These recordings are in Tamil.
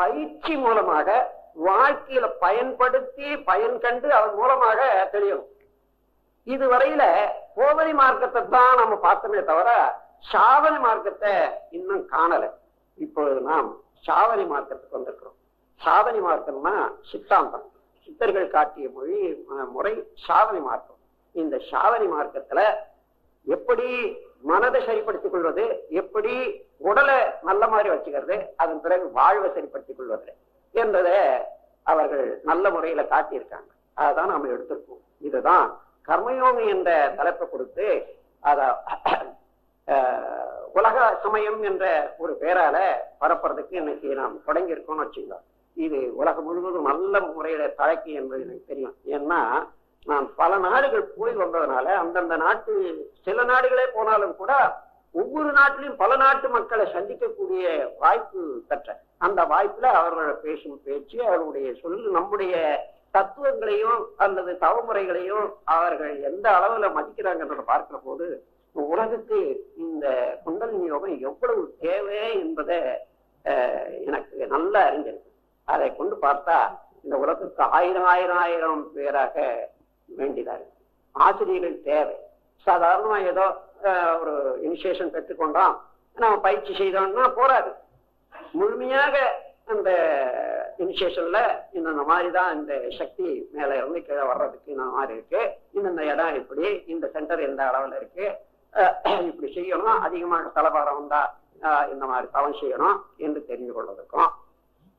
பயிற்சி மூலமாக வாழ்க்கையில பயன்படுத்தி பயன் கண்டு அதன் மூலமாக தெரியணும். இதுவரையில போதனை மார்க்கத்தை தான் நம்ம பார்த்தோமே தவிர சாவணி மார்க்கத்தை இன்னும் காணல. இப்பொழுது நாம் சாவரி மார்க்கத்துக்கு வந்திருக்கிறோம். சாதனை மார்க்கம்னா சித்தாந்தம். சித்தர்கள் காட்டிய மொழி முறை சாதனை மார்க்கம். இந்த சாதனை மார்க்கத்துல எப்படி மனதை சரிப்படுத்திக் கொள்வது எப்படி உடலை நல்ல மாதிரி வச்சுக்கிறது அதன் பிறகு வாழ்வை சரிப்படுத்திக் கொள்வது என்றதை அவர்கள் நல்ல முறையில காட்டியிருக்காங்க. அதான் நாம எடுத்திருக்கோம். இதுதான் கர்மயோகி என்ற தலைப்பை கொடுத்து அத உலக சமயம் என்ற ஒரு பேரால பரப்புறதுக்கு இன்னைக்கு நாம் தொடங்கி இருக்கோம்னு இது உலகம் முழுவதும் நல்ல முறையில தலைக்கு என்பது எனக்கு தெரியும். ஏன்னா நான் பல நாடுகள் போய் வந்ததுனால அந்தந்த நாட்டு சில நாடுகளே போனாலும் கூட ஒவ்வொரு நாட்டிலையும் பல நாட்டு மக்களை சந்திக்கக்கூடிய வாய்ப்பு பெற்ற அந்த வாய்ப்புல அவர்களோட பேசும் பேச்சு அவருடைய சொல் நம்முடைய தத்துவங்களையும் அல்லது தவமுறைகளையும் அவர்கள் எந்த அளவுல மதிக்கிறாங்கன்றத பார்க்கிற போது உலகுக்கு இந்த குண்டலினி யோகம் எவ்வளவு தேவை என்பதை எனக்கு நல்லா அறிஞ்சிருக்கு அதை கொண்டு பார்த்தா இந்த உலகத்துக்கு ஆயிரம் ஆயிரம் ஆயிரம் பேராக வேண்டியதா இருக்கு ஆசிரியர்கள் தேவை. சாதாரணமா ஏதோ அஹ், ஒரு இனிஷியேஷன் பெற்றுக்கொண்டோம் நம்ம பயிற்சி செய்தோம்னா போறாது முழுமையாக அந்த இனிஷியேஷன்ல இந்த மாதிரி தான் இந்த சக்தி மேல இருந்து கீழே வர்றதுக்கு இந்த மாதிரி இருக்கு. இந்த இடம் இப்படி இந்த சென்டர் எந்த அளவுல இருக்கு. அஹ், இப்படி செய்யணும்? அதிகமாக தலைபாரம் வந்தா அஹ், இந்த மாதிரி தவம் செய்யணும் என்று தெரிந்து கொள்வதற்கும்.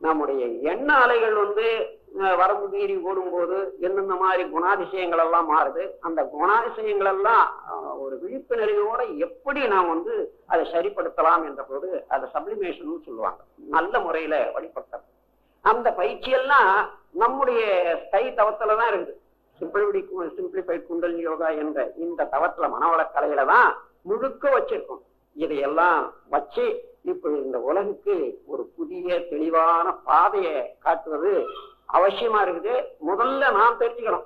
நம்முடைய எண்ண அலைகள் வந்து வரம்பு மீறி ஓடும்போது எந்தெந்த மாதிரி குணாதிசயங்கள் எல்லாம் மாறுது? அந்த குணாதிசயங்கள் எல்லாம் ஒரு விழிப்புணர்வோட எப்படி நாம் வந்து அதை சரிப்படுத்தலாம் என்ற போது அதை சப்ளிமேஷன் சொல்லுவாங்க. நல்ல முறையில வழிபடுத்தலாம் அந்த பயிற்சியெல்லாம் நம்முடைய ஸ்தை தவத்துல தான் இருக்குது. சிம்பிளிபடி சிம்பிளிஃபைட் குண்டல் யோகா என்ற இந்த தவத்துல மனவளக்கலையில தான் முழுக்க வச்சிருக்கோம். இதையெல்லாம் வச்சு இப்ப இந்த உலகுக்கு ஒரு புதிய தெளிவான பாதையை காட்டுவது அவசியமா இருக்குது. முதல்ல நாம் தெரிஞ்சுக்கணும்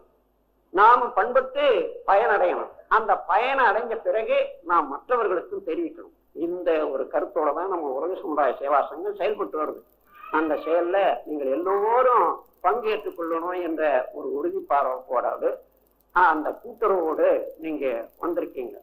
நாம் பண்பட்டு பயனடையணும். அந்த பயனை அடைஞ்ச பிறகு நாம் மற்றவர்களுக்கும் தெரிவிக்கணும். இந்த ஒரு கருத்தோட தான் நம்ம உலக சமுதாய சேவா சங்கம் செயல்பட்டு வருது. அந்த செயல்ல நீங்கள் எல்லோரும் பங்கேற்றுக் கொள்ளணும் என்ற ஒரு உறுதிப்பாடோடு அந்த கூட்டுறவோடு நீங்க வந்திருக்கீங்க.